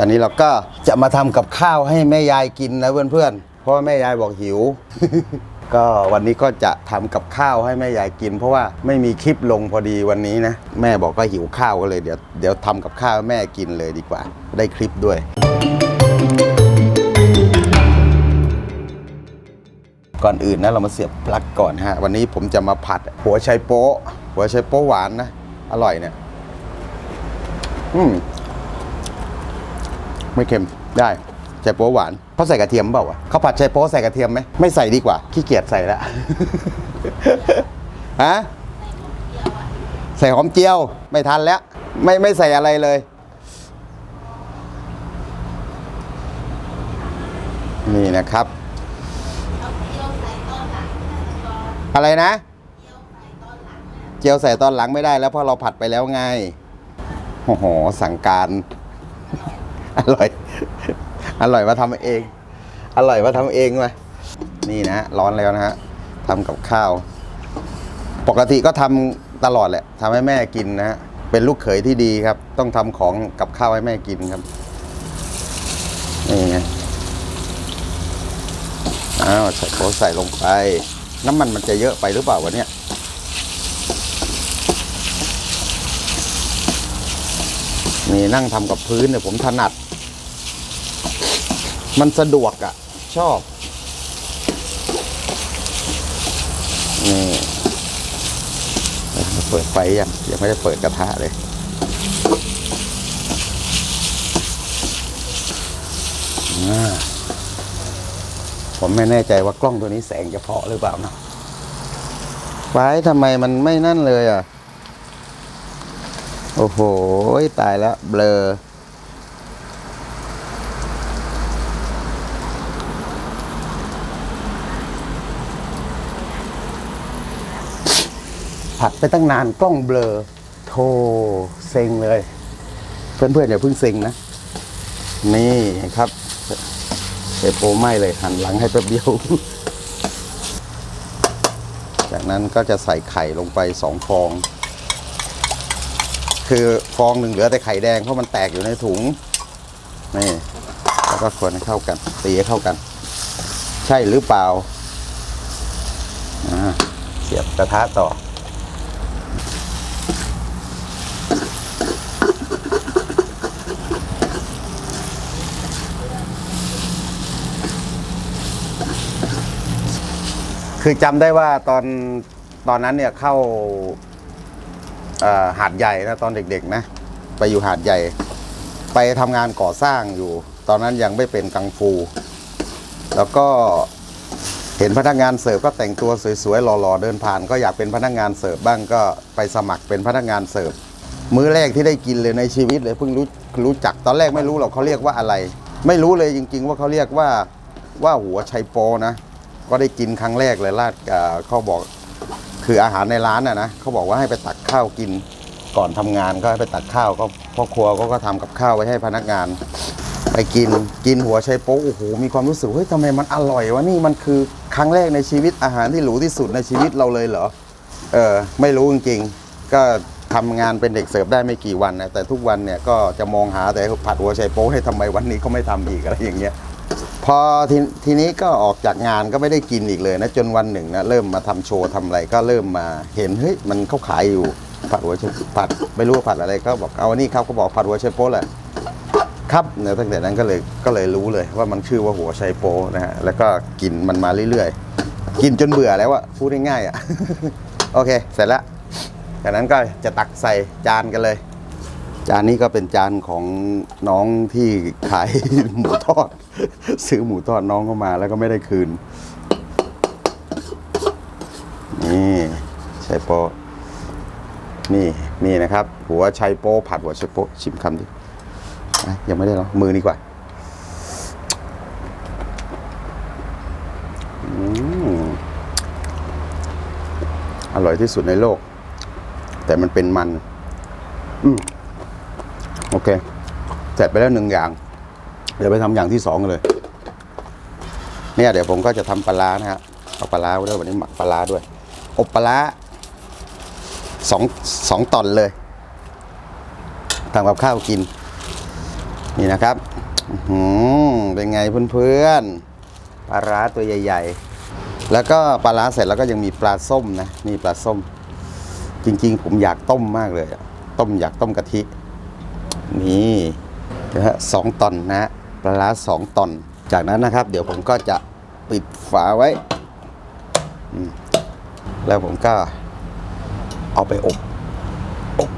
ตอนนี้เราก็จะมาทำกับข้าวให้แม่ยายกินนะเพื่อนๆ เพราะว่าแม่ยายบอกหิว ก็วันนี้ก็จะทำกับข้าวให้แม่ยายกิน เพราะว่าไม่มีคลิปลงพอดีวันนี้นะ แม่บอกก็หิวข้าวก็เลยเดี๋ยวเดี๋ยวทำกับข้าวให้แม่กินเลยดีกว่า ได้คลิปด้วย ก่อนอื่นนะเรามาเสียบปลั๊กก่อนฮะ วันนี้ผมจะมาผัดหัวไชโป๊ะหัวไชโป๊ะหวานนะ อร่อยเนี่ย อืม ไม่เค็มได้ไชโป๊หวานเขาใส่กระเทียมเปล่าวะเขาผัดไชโป๊ใส่กระเทียมไหมไม่ใส่ดีกว่าขี้เกียจใส่ละฮะใส่หอมเจียวไม่ทันแล้ว ไม่ไม่ใส่อะไรเลยนี่นะครับ อะไรนะ เจียวใส่ตอนหลังไม่ได้แล้วเพราะเราผัดไปแล้วไงโอ้โหสั่งการ อร่อย อร่อยมาทำเอง อร่อยมาทำเองมานี่นะร้อนแล้วนะฮะทำกับข้าว ปกติก็ทำตลอดแหละทำให้แม่กินนะฮะเป็นลูกเขยที่ดีครับ ต้องทำของกับข้าวให้แม่กินครับนี่ไงอ้าวใส่โป๊ใส่ลงไป น้ำมันมันจะเยอะไปหรือเปล่าวะเนี่ยนี่นั่งทำกับพื้นเนี่ยผมถนัด มันสะดวกอะ่ะ ชอบนี่เปิดไฟยังยังไม่ได้เปิดกระทะเลยผมไม่แน่ใจว่ากล้องตัวนี้แสงจะเพาะหรือเปล่านะไว้ทำไมมันไม่นั่นเลยอะ โอ้โห ตายแล้วเบลอ ผัดไปตั้งนานกล้องเบลอ โทเซ็งเลย เพื่อนๆอย่าเพิ่งเซ็งนะ นี่ครับเอโปไหม้เลยหันหลังให้แป๊บเดียว จากนั้นก็จะใส่ไข่ลงไปสองฟอง คือฟองหนึ่งเหลือแต่ไข่แดงเพราะมันแตกอยู่ในถุง นี่ แล้วก็คนให้เข้ากัน ตีให้เข้ากัน ใช่หรือเปล่าเสียบกระทะต่อ คือจำได้ว่าตอนตอนนั้นเนี่ยเข้าเอ่อหาดใหญ่นะตอนเด็กๆนะ ไปอยู่หาดใหญ่ ไปทำงานก่อสร้างอยู่ ตอนนั้นยังไม่เป็นกังฟู แล้วก็เห็นพนักงานเสิร์ฟก็แต่งตัวสวยๆหล่อๆเดินผ่าน ก็อยากเป็นพนักงานเสิร์ฟบ้างก็ไปสมัครเป็นพนักงานเสิร์ฟมื้อแรกที่ได้กินเลยในชีวิตเลยเพิ่งรู้รู้จักตอนแรกไม่รู้หรอกเขาเรียกว่าอะไร ไม่รู้เลยจริง ๆ ว่าเขาเรียกว่าว่าหัวไชโปนะ ก็ได้กินครั้งแรกเลยราดเขาบอกคืออาหารในร้านน่ะนะเขาบอกว่าให้ไปตักข้าวกินก่อนทำงานก็ให้ไปตักข้าวก็พ่อครัวก็ก็ทำกับข้าวไว้ให้พนักงาน ไปกินกินหัวไชโป๊โอ้โหมีความรู้สึกเฮ้ยทำไมมันอร่อยวะนี่มันคือครั้งแรกในชีวิตอาหารที่หรูที่สุดในชีวิตเราเลยเหรอเออไม่รู้จริงๆก็ทำงานเป็นเด็กเสิร์ฟได้ไม่กี่วันนะแต่ทุกวันเนี่ยก็จะมองหาแต่ผัดหัวไชโป๊ให้ทำไมวันนี้เขาไม่ทำอีกอะไรอย่างเงี้ย พอททีนี้ก็ออกจากงานก็ไม่ได้กินอีกเลยนะจนวันหนึ่งนะเริ่มมาทำโชว์ทำอะไรก็เริ่มมาเห็นเฮ้ยมันเขาขายอยู่ผัดหัวไชผัดไม่รู้ว่าผัดอะไรก็บอกเอาอันนี้ครับก็บอกผัดหัวไชโป๊ะแหละครับเนี่ยตั้งแต่นั้นก็เลยก็เลยรู้เลยว่ามันชื่อว่าหัวไชโป๊ะนะฮะแล้วก็กินมันมาเรื่อยๆ กินจนเบื่อแล้วอะพูดง่ายๆอะโอเค เสร็จแล้วจากนั้นก็จะตักใส่จานกันเลย จานนี้ก็เป็นจานของน้องที่ขายหมูทอด ซื้อหมูทอดน้องเข้ามาแล้วก็ไม่ได้คืน นี่ไชโปนี่นี่นะครับ หัวไชโปะผัดหัวไชโปะชิมคำดิยังไม่ได้หรอมือดีกว่าอืมอร่อยที่สุดในโลก แต่มันเป็นมัน อืม โอเค เสร็จไปแล้วหนึ่งอย่าง เดี๋ยวไปทำอย่างที่สองกันเลย เนี่ยเดี๋ยวผมก็จะทำปลาร้านะฮะเอาปลาร้าไว้ด้วยวันนี้หมักปลาร้าด้วย อบปลาร้าสองสองตอนเลยทำกับข้าวกิน นี่นะครับอื้อหือเป็นไงเพื่อนๆปลาร้าตัวใหญ่ ๆ แล้วก็ปลาร้าเสร็จแล้วก็ยังมีปลาส้มนะนี่ปลาส้ม จริง ๆ ผมอยากต้มมากเลยต้มอยากต้มกะทิ นี่นะฮะสองตอนนะปลาร้าสองตอน จากนั้นนะครับ เดี๋ยวผมก็จะปิดฝาไว้ แล้วผมก็เอาไปอบ อบ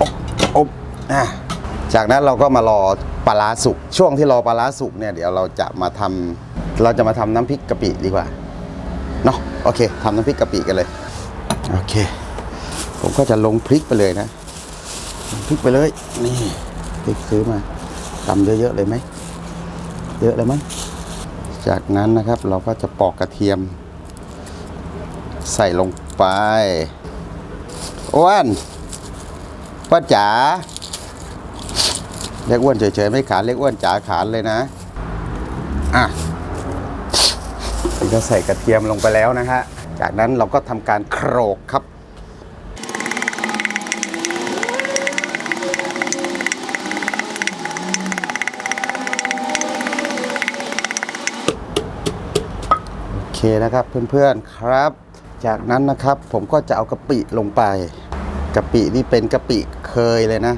อบอบอะจากนั้นเราก็มารอปลาร้าสุกช่วงที่รอปลาร้าสุกเนี่ยเดี๋ยวเราจะมาทำเราจะมาทำน้ำพริกกะปิดีกว่าเนาะโอเคทำน้ำพริกกะปิกันเลย โอเค ผมก็จะลงพริกไปเลยนะ พริกไปเลย นี่พริกซื้อมาตำเยอะๆเลยไหม เยอะเลยมั้งจากนั้นนะครับเราก็จะปอกกระเทียม ใส่ลงไปอ้วนป้าจ๋าเรียกอ้วนเฉยๆไม่ขานเรียกอ้วนจ๋าขานเลยนะ อะนี่ก็ใส่กระเทียมลงไปแล้วนะฮะ จากนั้นเราก็ทำการโขลกครับ เคนะครับเพื่อนๆครับ จากนั้นนะครับผมก็จะเอากะปิลงไปกะปินี่เป็นกะปิเคยเลยนะ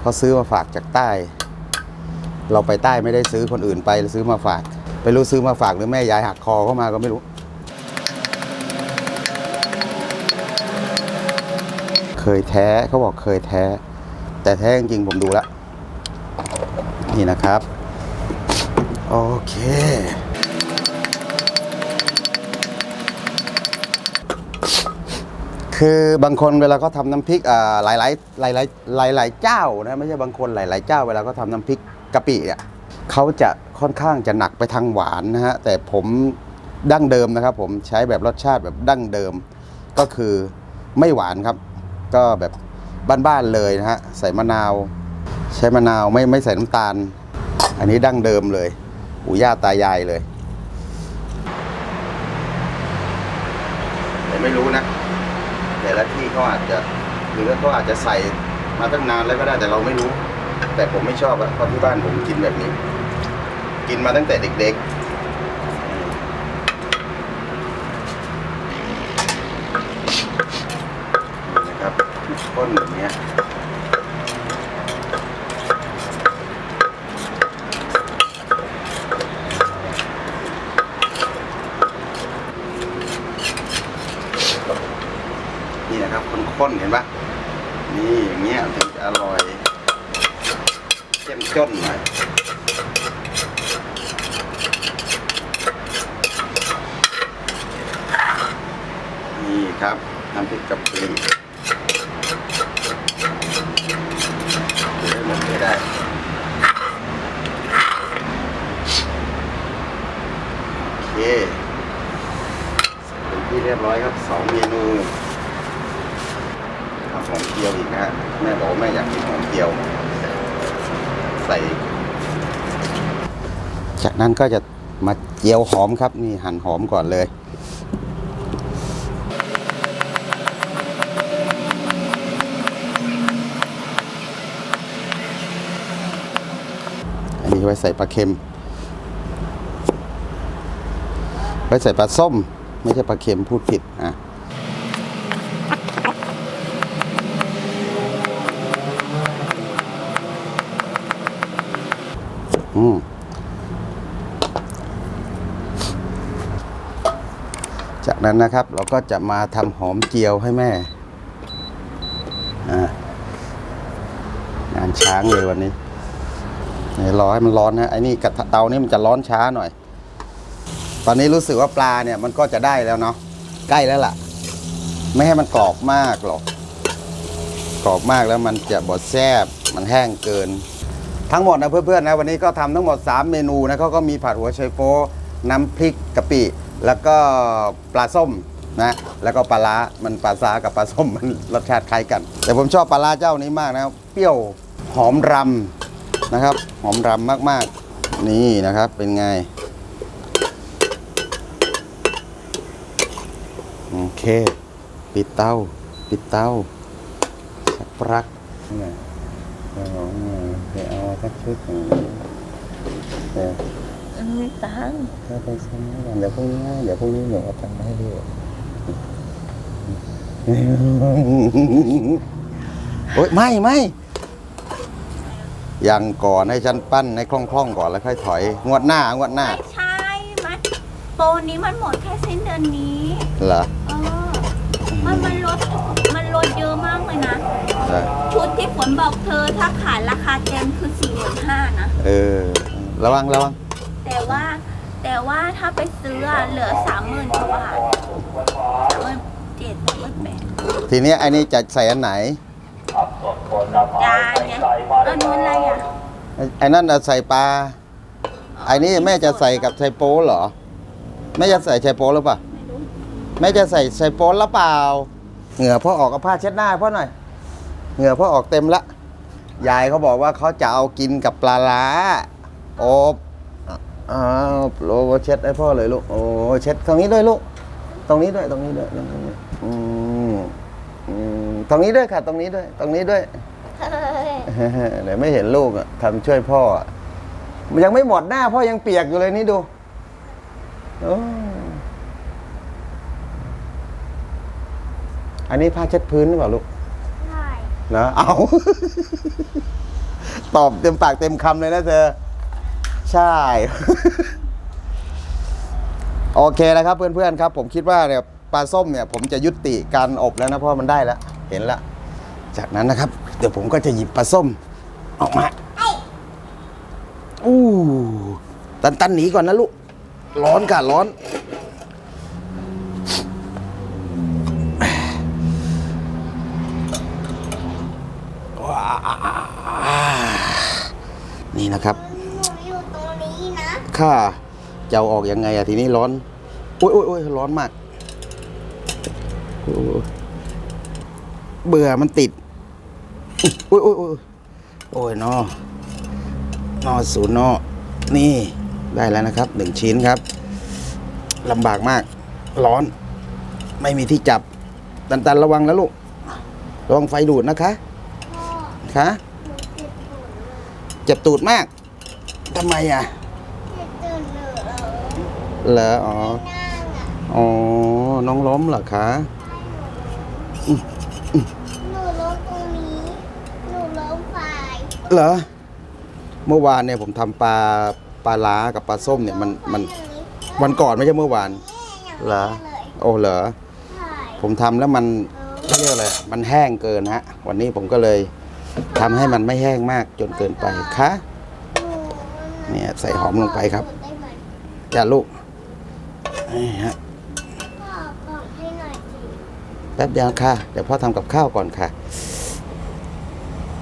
เขาซื้อมาฝากจากใต้ เราไปใต้ไม่ได้ซื้อคนอื่นไปซื้อมาฝาก ไปรู้ซื้อมาฝากหรือแม่ยายหักคอเข้ามาก็ไม่รู้ เคยแท้เขาบอกเคยแท้ แต่แท้จริงผมดูแล้วนี่นะครับ โอเค คือบางคนเวลาเขาทำน้ำพริกหลายหลายหลายหลายหลายหลายเจ้านะไม่ใช่บางคนหลายหลายเจ้า เวลาเขาทำน้ำพริกกะปิอะเขาจะค่อนข้างจะหนักไปทางหวานนะฮะแต่ผมดั้งเดิมนะครับ ผมใช้แบบรสชาติแบบดั้งเดิม ก็คือไม่หวานครับ ก็แบบบ้านๆเลยนะฮะใส่มะนาว ใช้มะนาวไม่ไม่ใส่น้ำตาล อันนี้ดั้งเดิมเลยปู่ย่าตายายเลยแต่ไม่รู้นะ แต่ละที่เขาอาจจะหรือเขาอาจจะใส่มาตั้งนานแล้วก็ได้แต่เราไม่รู้ แต่ผมไม่ชอบอะเพราะที่บ้านผมกินแบบนี้ กินมาตั้งแต่เด็กๆ นี่อย่างเงี้ยถึงจะอร่อยเข้มข้นหน่อยนี่ครับน้ำพริกกะปิได้หมดเลยได้โอเคเป็นที่เรียบร้อยครับสองเมนู จียวอีกนะฮะแม่บอกว่าแม่อยากกินหอมเจียว ใส่ จากนั้นก็จะมาเจียวหอมครับ นี่หั่นหอมก่อนเลยอันนี้ไว้ใส่ปลาเค็ม ไว้ใส่ปลาส้ม ไม่ใช่ปลาเค็มพูดผิดอะ อืมจากนั้นนะครับเราก็จะมาทำหอมเจียวให้แม่งานช้างเลยวันนี้รอให้มันร้อนนะไอ้นี่กระทะเตานี่มันจะร้อนช้าหน่อย ตอนนี้รู้สึกว่าปลาเนี่ยมันก็จะได้แล้วเนาะใกล้แล้วล่ะ ไม่ให้มันกรอบมากหรอกกรอบมากแล้วมันจะบดแซบมันแห้งเกิน ทั้งหมดนะเพื่อนๆนะวันนี้ก็ทำทั้งหมด 3 เมนูนะเขาก็มีผัดหัวไชโป๊น้ำพริกกะปิ แล้วก็ปลาส้มนะแล้วก็ปลาร้ามันปลาซากับปลาส้มมันรสชาติคล้ายกัน แต่ผมชอบปลาร้าเจ้านี้มากนะเปรี้ยวหอมรำนะครับ หอมรำมากๆ นี่นะครับเป็นไงโอเค ปิดเตาปิดเตาสักปรักนี่ ไงเอาไปเอาสักชุดหนึ่งเดี๋ยวไม่ตังค์ถ้าไปซื้อก่อนเดี๋ยวพรุ่งนี้เดี๋ยวพรุ่งนี้หนูเอาตังค์มาให้ดูโอ๊ยไม่ไม่ยังก่อนให้ฉันปั้นให้คล่องๆก่อนแล้วค่อยถอย งวดหน้างวดหน้า ไม่ใช่ มันโปรนี้มันหมดแค่สิ้นเดือนนี้ เหรอ เออ มันมันลดมันลดเยอะมากเลยนะ เหรอชุดที่ฝนบอกเธอถ้าขายราคาเต็มคือสี่หมื่นห้านะ เออ ระวังระวัง แต่ว่าแต่ว่าถ้าไปซื้ออะเหลือสามหมื่นกว่าบาทสามหมื่นเจ็ดสามหมื่นแปดทีนี้ไอ้นี่จะใส่อันไหน จานไงอันนู้นอะไรอะไอ้ไอ้นั่นน่ะใส่ปลา ไอ้นี่แม่จะใส่กับไชโป๊เหรอ แม่จะใส่ไชโป๊หรือเปล่า ไม่รู้ แม่จะใส่ไชโป๊หรือเปล่า เหงื่อพ่อออกกับผ้าเช็ดหน้าให้พ่อหน่อย เหงื่อพอออกเต็มละ ยายเขาบอกว่าเขาจะเอากินกับปลาล้าอบอ้าวโลเช็ดให้พ่อเลยลูก โอ้เช็ดตรงนี้ด้วยลูก ตรงนี้ด้วย ตรงนี้ด้วยตรงนี้ด้วยอืมอืมตรงนี้ด้วยค่ะ ตรงนี้ด้วย ตรงนี้ด้วยเดี๋ยวไม่เห็นลูกอะทำช่วยพ่ออะมันยังไม่หมดหน้าพ่อยังเปียกอยู่เลยนี่ดูออันนี้ผ้าเช็ดพื้นหรือเปล่าลูก นะ เอา ตอบเต็มปากเต็มคำเลยนะเธอ ใช่ โอเคแล้วครับเพื่อนๆครับ ผมคิดว่าเนี่ยปลาส้มเนี่ย ผมจะยุติการอบแล้วนะเพราะมันได้แล้ว เห็นแล้ว จากนั้นนะครับ เดี๋ยวผมก็จะหยิบปลาส้ม ออกมาอู้ตันตันหนีก่อนนะลูก ร้อนค่ะร้อน ว้าว นี่นะครับอยู่ตรงนี้นะข้าจะเอาออกยังไงอะทีนี้ร้อนโอ้ยโอ้ยโอ้ยร้อนมากโอ้ยเบื่อมันติดโอ้ยโอ้ยโอ้ยโอ้ยนอนอศูนย์นอนี่ได้แล้วนะครับหนึ่งชิ้นครับลำบากมาก ร้อน ไม่มีที่จับ ตันตันระวังนะลูกระวังไฟดูดนะคะพ่อคะ หนูเจ็บปวดเลย เจ็บตูดมากทำไมอะเจ็บตื่นเหลือเหรออ๋อนั่งอะอ๋อน้องล้มเหรอคะหนูล้มตรงนี้หนูล้มไฟเหรอเมื่อวานเนี่ยผมทำปลาปลาล้ากับปลาส้มเนี่ยมันมันวันก่อนไม่ใช่เมื่อวานเหรอโอ้เหรอใช่ผมทำแล้วมันเขาเรียกอะไรมันแห้งเกินฮะ วันนี้ผมก็เลย ทำให้มันไม่แห้งมากจนเกินไปคะเนี่ยใส่หอมลงไปครับจ้าลูกนี่ฮะพ่อกล่องให้หน่อยสิแป๊บเดียวค่ะ เดี๋ยวพ่อทำกับข้าวก่อนค่ะ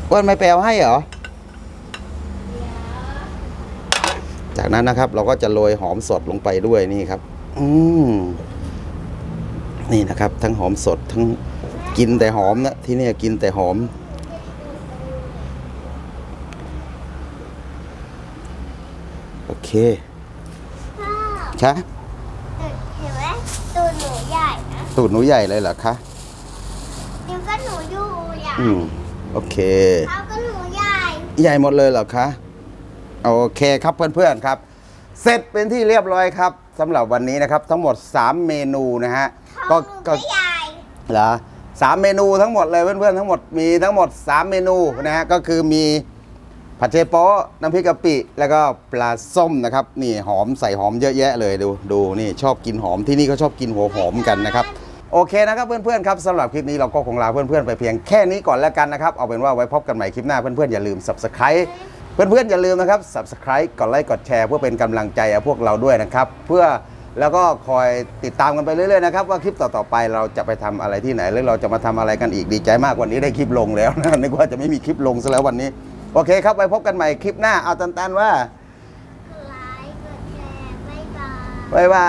อ้วนไม่แปลให้เหรอ จากนั้นนะครับ เราก็จะโรยหอมสดลงไปด้วยนี่ครับ อืมนี่นะครับ ทั้งหอมสดทั้งกินแต่หอมนะที่นี่กินแต่หอม โอ เคพ่อชะเห็นไหมตัวหนูใหญ่นะตูดหนูใหญ่เลยเหรอคะนิ้วก็หนูอยู่ใหญ่อืม โอเคเท้าก็หนูใหญ่ใหญ่หมดเลยเหรอคะ โอเคครับเพื่อนๆครับ เสร็จเป็นที่เรียบร้อยครับสำหรับวันนี้นะครับ ทั้งหมด 3 เมนูนะฮะเท้าก็หนูก็ก็ใหญ่เหรอสามเมนูทั้งหมดเลยเพื่อนๆทั้งหมดมีทั้งหมด 3 เมนูนะฮะก็คือมี ผัดเชโป๊ะน้ำพริกกะปิแล้วก็ปลาส้มนะครับนี่หอมใส่หอมเยอะแยะเลยดูดูนี่ชอบกินหอมที่นี่เขาชอบกินหัวหอมกันนะครับโอเคนะครับเพื่อนๆครับสำหรับคลิปนี้เราก็คงลาเพื่อนๆไปเพียงแค่นี้ก่อนแล้วกันนะครับเอาเป็นว่าไว้พบกันใหม่คลิปหน้าเพื่อนๆอย่าลืม subscribe เพื่อนๆอย่าลืมนะครับ subscribe กดไลค์กดแชร์เพื่อเป็นกำลังใจพวกเราด้วยนะครับเพื่อแล้วก็คอยติดตามกันไปเรื่อยๆนะครับว่าคลิปต่อๆไปเราจะไปทำอะไรที่ไหนหรือเราจะมาทำอะไรกันอีกดีใจมากวันนี้ได้คลิปลงแล้วนะนึกว่าจะไม่มีคลิปลงซะแล้ววันนี้ โอเคครับไว้พบกันใหม่คลิปหน้าเอาตันๆว่าไลค์กดแชร์บ๊ายบายบ๊ายบา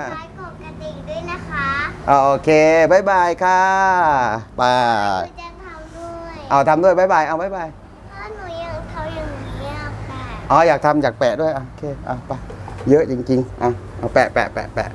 ยไลค์กดกระดิ่งด้วยนะคะเอาโอเคบ๊ายบายค่ะบายหนูจะทำด้วยเอาทำด้วยบ๊ายบายเอาบ๊ายบายถ้าหนูยังทำอย่างนี้อะแปะอ๋ออยากทำอยากแปะด้วยอะโอเคอะไปเยอะจริงๆอะเอาแปะแปะแปะแปะ